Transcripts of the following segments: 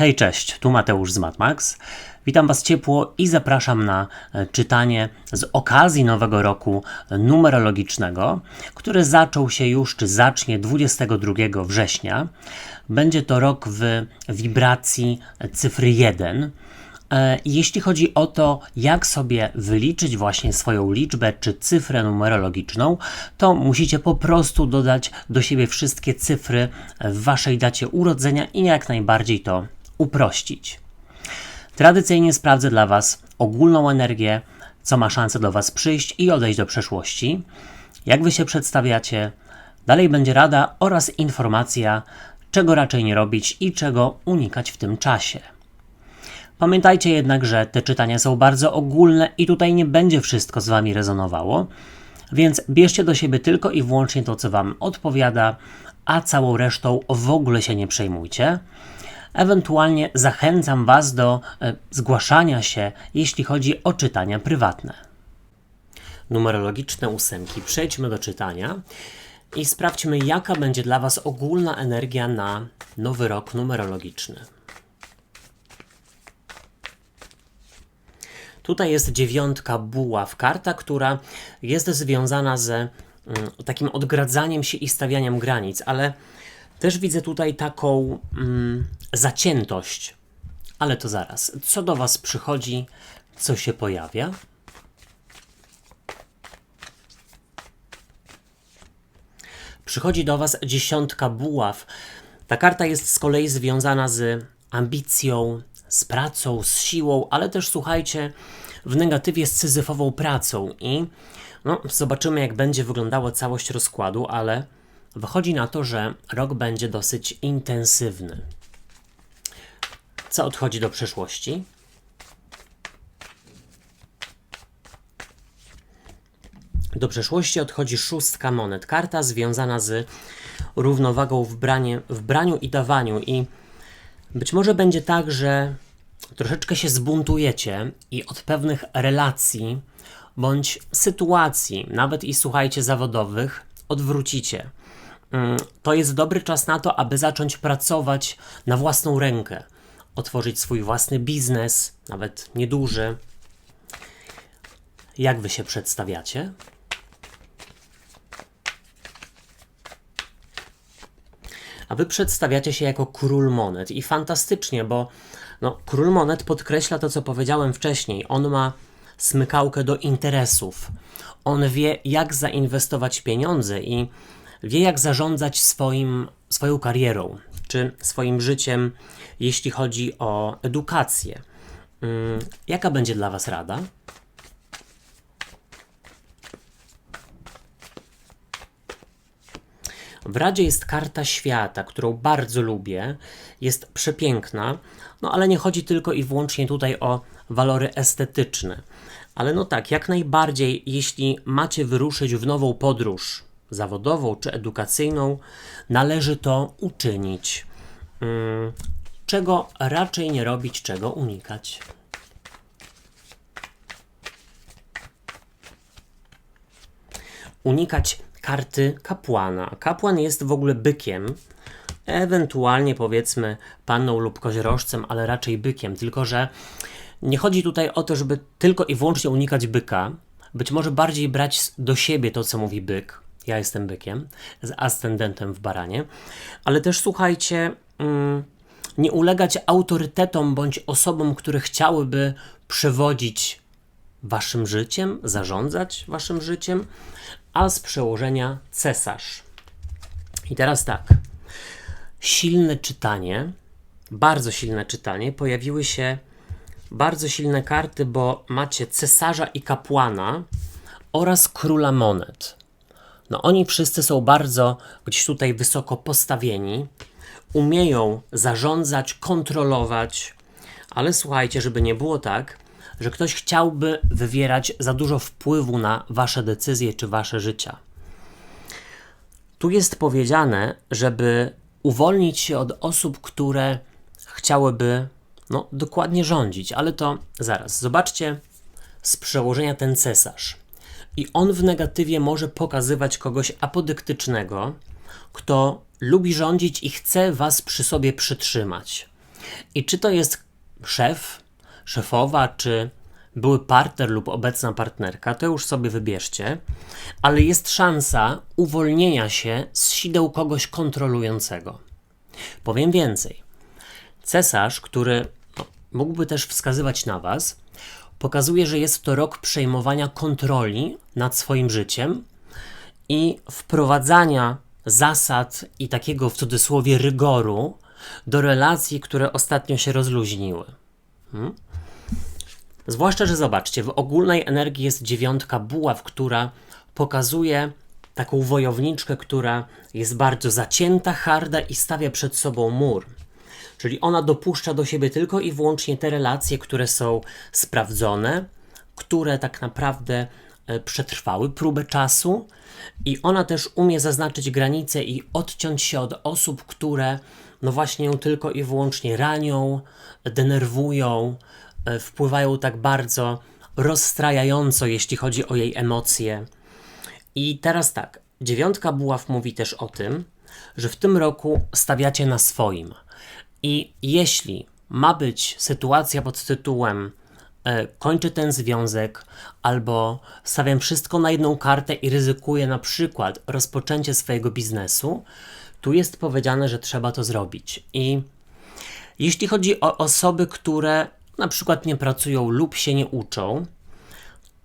Hej, cześć, tu Mateusz z MatMax. Witam Was ciepło i zapraszam na e, czytanie z okazji nowego roku numerologicznego, który zaczął się już, czy zacznie 22 września. Będzie to rok w wibracji cyfry 1. E, Jeśli chodzi o to, jak sobie wyliczyć właśnie swoją liczbę czy cyfrę numerologiczną, to musicie po prostu dodać do siebie wszystkie cyfry w waszej dacie urodzenia i jak najbardziej to uprościć. Tradycyjnie sprawdzę dla Was ogólną energię, co ma szansę do Was przyjść i odejść do przeszłości, jak Wy się przedstawiacie. Dalej będzie rada oraz informacja, czego raczej nie robić i czego unikać w tym czasie. Pamiętajcie jednak, że te czytania są bardzo ogólne i tutaj nie będzie wszystko z Wami rezonowało, więc bierzcie do siebie tylko i wyłącznie to, co Wam odpowiada, a całą resztą w ogóle się nie przejmujcie. Ewentualnie zachęcam Was do e, zgłaszania się, jeśli chodzi o czytania prywatne. Numerologiczne ósemki. Przejdźmy do czytania i sprawdźmy, jaka będzie dla Was ogólna energia na nowy rok numerologiczny. Tutaj jest dziewiątka buław, karta, która jest związana z mm, takim odgradzaniem się i stawianiem granic, ale też widzę tutaj taką mm, zaciętość. Ale to zaraz. Co do Was przychodzi, co się pojawia? Przychodzi do Was dziesiątka buław. Ta karta jest z kolei związana z ambicją, z pracą, z siłą, ale też słuchajcie, w negatywie z syzyfową pracą. I no, zobaczymy, jak będzie wyglądała całość rozkładu, ale wychodzi na to, że rok będzie dosyć intensywny. Co odchodzi do przeszłości? Do przeszłości odchodzi szóstka monet. Karta związana z równowagą w, branie, w braniu i dawaniu. I być może będzie tak, że troszeczkę się zbuntujecie i od pewnych relacji bądź sytuacji, nawet i słuchajcie, zawodowych, odwrócicie. Mm, To jest dobry czas na to, aby zacząć pracować na własną rękę, otworzyć swój własny biznes, nawet nieduży. Jak wy się przedstawiacie? A wy przedstawiacie się jako król monet i fantastycznie, bo no, król monet podkreśla to, co powiedziałem wcześniej. On ma smykałkę do interesów. On wie, jak zainwestować pieniądze i wie, jak zarządzać swoim, swoją karierą czy swoim życiem, jeśli chodzi o edukację. Mm, Jaka będzie dla Was rada? W Radzie jest karta świata, którą bardzo lubię. Jest przepiękna, no ale nie chodzi tylko i wyłącznie tutaj o walory estetyczne. Ale no tak, jak najbardziej, jeśli macie wyruszyć w nową podróż zawodową czy edukacyjną, należy to uczynić. Mm, Czego raczej nie robić, czego unikać. unikać karty kapłana. Kapłan jest w ogóle bykiem, ewentualnie powiedzmy panną lub koziorożcem, ale raczej bykiem. Tylko, że nie chodzi tutaj o to, żeby tylko i wyłącznie unikać byka. Być może bardziej brać do siebie to, co mówi byk. Ja jestem bykiem, z ascendentem w baranie. Ale też słuchajcie, mm, nie ulegać autorytetom bądź osobom, które chciałyby przewodzić waszym życiem, zarządzać waszym życiem, a z przełożenia cesarz. I teraz tak. Silne czytanie, bardzo silne czytanie, pojawiły się bardzo silne karty, bo macie cesarza i kapłana oraz króla monet. No oni wszyscy są bardzo gdzieś tutaj wysoko postawieni, umieją zarządzać, kontrolować, ale słuchajcie, żeby nie było tak, że ktoś chciałby wywierać za dużo wpływu na wasze decyzje czy wasze życia. Tu jest powiedziane, żeby uwolnić się od osób, które chciałyby no, dokładnie rządzić, ale to zaraz. Zobaczcie z przełożenia ten cesarz. I on w negatywie może pokazywać kogoś apodyktycznego, kto lubi rządzić i chce was przy sobie przytrzymać. I czy to jest szef, szefowa, czy były partner lub obecna partnerka, to już sobie wybierzcie, ale jest szansa uwolnienia się z sideł kogoś kontrolującego. Powiem więcej. Cesarz, który no, mógłby też wskazywać na Was, pokazuje, że jest to rok przejmowania kontroli nad swoim życiem i wprowadzania zasad i takiego w cudzysłowie rygoru do relacji, które ostatnio się rozluźniły. Hmm? Zwłaszcza, że zobaczcie, w ogólnej energii jest dziewiątka buław, która pokazuje taką wojowniczkę, która jest bardzo zacięta, harda i stawia przed sobą mur. Czyli ona dopuszcza do siebie tylko i wyłącznie te relacje, które są sprawdzone, które tak naprawdę e, przetrwały próbę czasu, i ona też umie zaznaczyć granice i odciąć się od osób, które no właśnie ją tylko i wyłącznie ranią, denerwują, e, wpływają tak bardzo rozstrajająco, jeśli chodzi o jej emocje. I teraz tak, dziewiątka buław mówi też o tym, że w tym roku stawiacie na swoim. I jeśli ma być sytuacja pod tytułem e, kończę ten związek, albo stawiam wszystko na jedną kartę i ryzykuję na przykład rozpoczęcie swojego biznesu, tu jest powiedziane, że trzeba to zrobić. I jeśli chodzi o osoby, które na przykład nie pracują lub się nie uczą,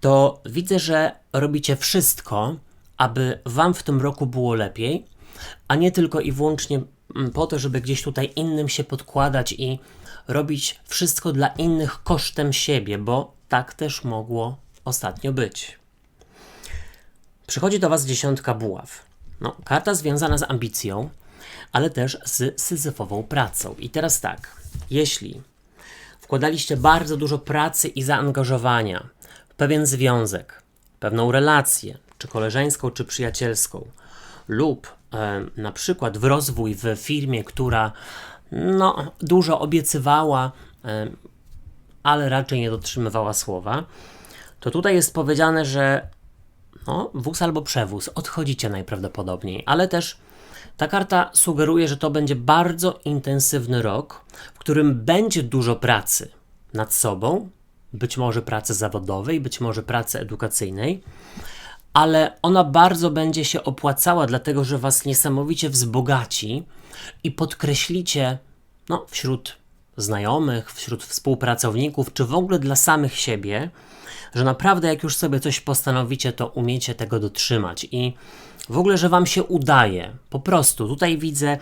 to widzę, że robicie wszystko, aby Wam w tym roku było lepiej, a nie tylko i wyłącznie po to, żeby gdzieś tutaj innym się podkładać i robić wszystko dla innych kosztem siebie, bo tak też mogło ostatnio być. Przychodzi do Was dziesiątka buław. No, karta związana z ambicją, ale też z syzyfową pracą. I teraz tak, jeśli wkładaliście bardzo dużo pracy i zaangażowania w pewien związek, pewną relację, czy koleżeńską, czy przyjacielską, lub na przykład w rozwój w firmie, która no, dużo obiecywała, e, ale raczej nie dotrzymywała słowa, to tutaj jest powiedziane, że no, wóz albo przewóz, odchodzicie najprawdopodobniej, ale też ta karta sugeruje, że to będzie bardzo intensywny rok, w którym będzie dużo pracy nad sobą, być może pracy zawodowej, być może pracy edukacyjnej, ale ona bardzo będzie się opłacała, dlatego że Was niesamowicie wzbogaci i podkreślicie no, wśród znajomych, wśród współpracowników, czy w ogóle dla samych siebie, że naprawdę jak już sobie coś postanowicie, to umiecie tego dotrzymać i w ogóle, że Wam się udaje. Po prostu tutaj widzę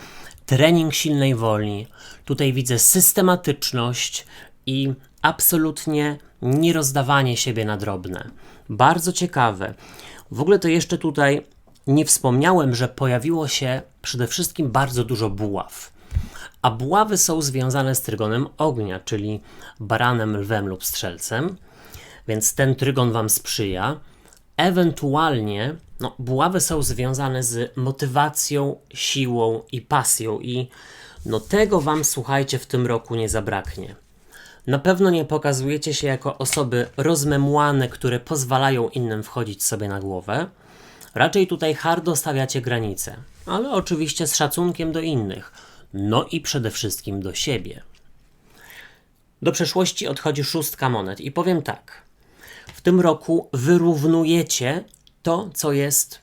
trening silnej woli, tutaj widzę systematyczność i absolutnie nierozdawanie siebie na drobne. Bardzo ciekawe. W ogóle to jeszcze tutaj nie wspomniałem, że pojawiło się przede wszystkim bardzo dużo buław. A buławy są związane z trygonem ognia, czyli baranem, lwem lub strzelcem więc ten trygon Wam sprzyja. Ewentualnie no, buławy są związane z motywacją, siłą i pasją i no tego Wam, słuchajcie, w tym roku nie zabraknie. Na pewno nie pokazujecie się jako osoby rozmemłane, które pozwalają innym wchodzić sobie na głowę. Raczej tutaj hardo stawiacie granice, ale oczywiście z szacunkiem do innych, no i przede wszystkim do siebie. Do przeszłości odchodzi szóstka monet i powiem tak w tym roku wyrównujecie to, co jest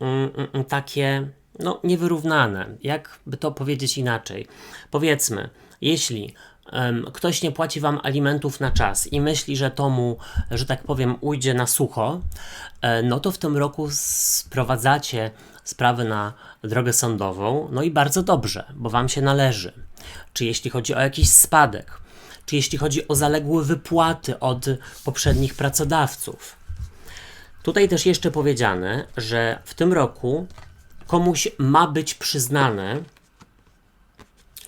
mm, mm, mm, takie no, niewyrównane. Jak by to powiedzieć inaczej? Powiedzmy, jeśli ktoś nie płaci wam alimentów na czas i myśli, że to mu, że tak powiem, ujdzie na sucho, e, no to w tym roku sprowadzacie sprawy na drogę sądową, no i bardzo dobrze, bo wam się należy. Czy jeśli chodzi o jakiś spadek, czy jeśli chodzi o zaległe wypłaty od poprzednich pracodawców. Tutaj też jeszcze powiedziane, że w tym roku komuś ma być przyznane,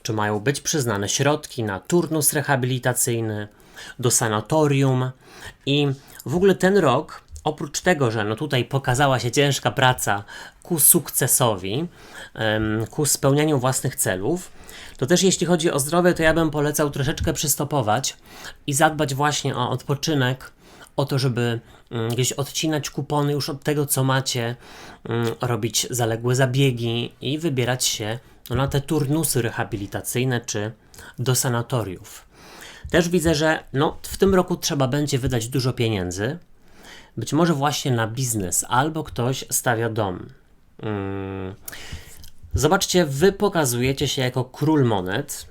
czy mają być przyznane środki na turnus rehabilitacyjny, do sanatorium. I w ogóle ten rok, oprócz tego, że no tutaj pokazała się ciężka praca ku sukcesowi, ku spełnianiu własnych celów, to też jeśli chodzi o zdrowie, to ja bym polecał troszeczkę przystopować i zadbać właśnie o odpoczynek, o to, żeby mm, gdzieś odcinać kupony już od tego, co macie, mm, robić zaległe zabiegi i wybierać się na te turnusy rehabilitacyjne czy do sanatoriów. Też widzę, że no, w tym roku trzeba będzie wydać dużo pieniędzy, być może właśnie na biznes, albo ktoś stawia dom. Mm. Zobaczcie, wy pokazujecie się jako król monet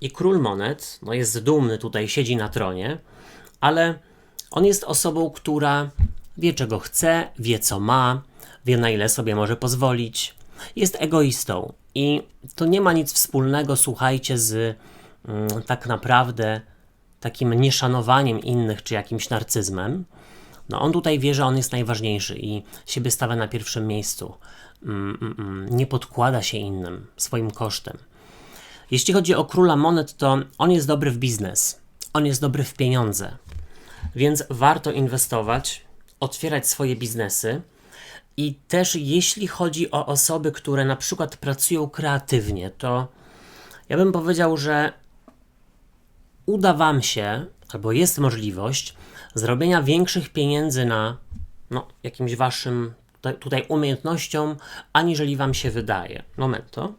i król monet no jest dumny tutaj, siedzi na tronie, ale on jest osobą, która wie czego chce, wie co ma, wie na ile sobie może pozwolić. Jest egoistą i to nie ma nic wspólnego, słuchajcie, z mm, tak naprawdę takim nieszanowaniem innych czy jakimś narcyzmem. No on tutaj wie, że on jest najważniejszy i siebie stawia na pierwszym miejscu. Mm, mm, mm. Nie podkłada się innym swoim kosztem. Jeśli chodzi o króla monet, to on jest dobry w biznes, on jest dobry w pieniądze, więc warto inwestować, otwierać swoje biznesy. I też jeśli chodzi o osoby, które na przykład pracują kreatywnie, to ja bym powiedział, że uda Wam się, albo jest możliwość zrobienia większych pieniędzy na no, jakimś Waszym tutaj umiejętnościom, aniżeli Wam się wydaje. Momento.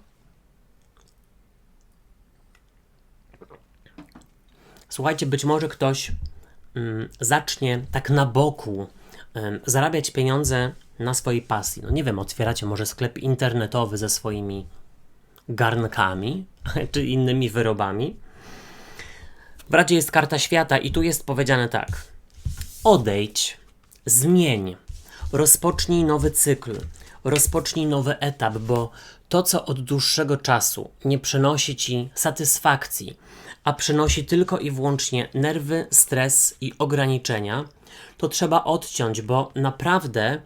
Słuchajcie, być może ktoś zacznie tak na boku mm, zarabiać pieniądze na swojej pasji. No nie wiem, otwieracie może sklep internetowy ze swoimi garnkami czy innymi wyrobami. W razie jest karta świata i tu jest powiedziane tak. Odejdź, zmień, rozpocznij nowy cykl, rozpocznij nowy etap, bo to, co od dłuższego czasu nie przynosi ci satysfakcji, a przynosi tylko i wyłącznie nerwy, stres i ograniczenia, to trzeba odciąć, bo naprawdę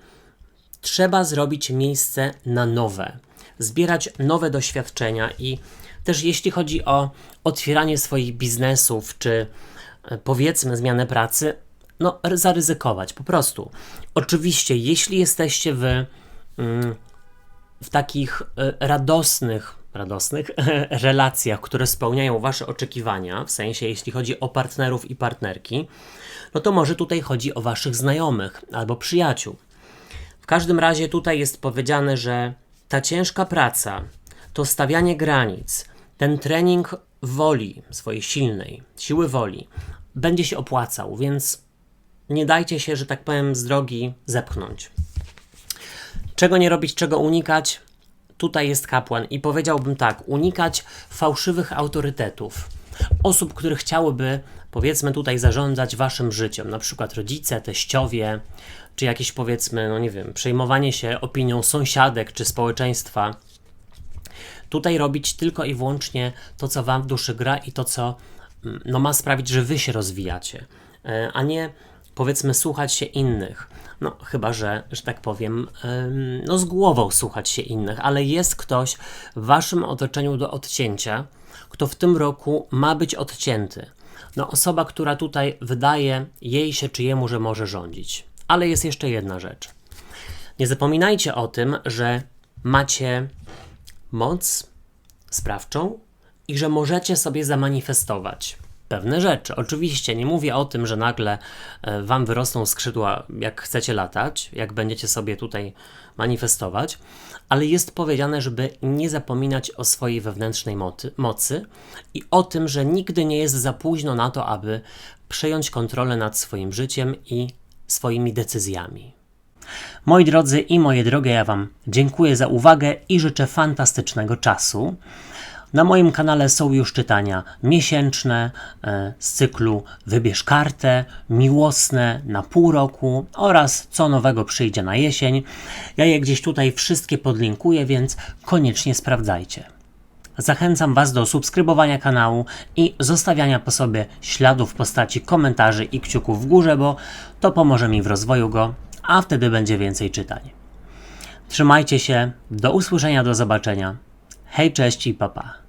trzeba zrobić miejsce na nowe, zbierać nowe doświadczenia i też jeśli chodzi o otwieranie swoich biznesów, czy e, powiedzmy zmianę pracy, no zaryzykować po prostu. Oczywiście, jeśli jesteście w, mm, w takich e, radosnych, radosnych relacjach, które spełniają Wasze oczekiwania, w sensie jeśli chodzi o partnerów i partnerki, no to może tutaj chodzi o Waszych znajomych albo przyjaciół. W każdym razie tutaj jest powiedziane, że ta ciężka praca, to stawianie granic, ten trening woli, swojej silnej, siły woli, będzie się opłacał, więc nie dajcie się, że tak powiem, z drogi zepchnąć. Czego nie robić, czego unikać? Tutaj jest kapłan i powiedziałbym tak: unikać fałszywych autorytetów, osób, które chciałyby, powiedzmy, tutaj zarządzać waszym życiem, na przykład rodzice, teściowie, czy jakieś, powiedzmy, no nie wiem, przejmowanie się opinią sąsiadek czy społeczeństwa. Tutaj robić tylko i wyłącznie to, co Wam w duszy gra i to, co mm, no, ma sprawić, że Wy się rozwijacie, e, a nie powiedzmy słuchać się innych. No, chyba, że, że tak powiem, no z głową słuchać się innych, ale jest ktoś w Waszym otoczeniu do odcięcia, kto w tym roku ma być odcięty. No, osoba, która tutaj wydaje jej się czy jemu, że może rządzić. Ale jest jeszcze jedna rzecz. Nie zapominajcie o tym, że macie moc sprawczą i że możecie sobie zamanifestować pewne rzeczy. Oczywiście nie mówię o tym, że nagle e, wam wyrosną skrzydła, jak chcecie latać, jak będziecie sobie tutaj manifestować, ale jest powiedziane, żeby nie zapominać o swojej wewnętrznej mocy i o tym, że nigdy nie jest za późno na to, aby przejąć kontrolę nad swoim życiem i swoimi decyzjami. Moi drodzy i moje drogie, ja Wam dziękuję za uwagę i życzę fantastycznego czasu. Na moim kanale są już czytania miesięczne e, z cyklu Wybierz kartę, miłosne na pół roku oraz co nowego przyjdzie na jesień. Ja je gdzieś tutaj wszystkie podlinkuję, więc koniecznie sprawdzajcie. Zachęcam Was do subskrybowania kanału i zostawiania po sobie śladów w postaci komentarzy i kciuków w górze, bo to pomoże mi w rozwoju go a wtedy będzie więcej czytań. Trzymajcie się, do usłyszenia, do zobaczenia. Hej, cześć i papa.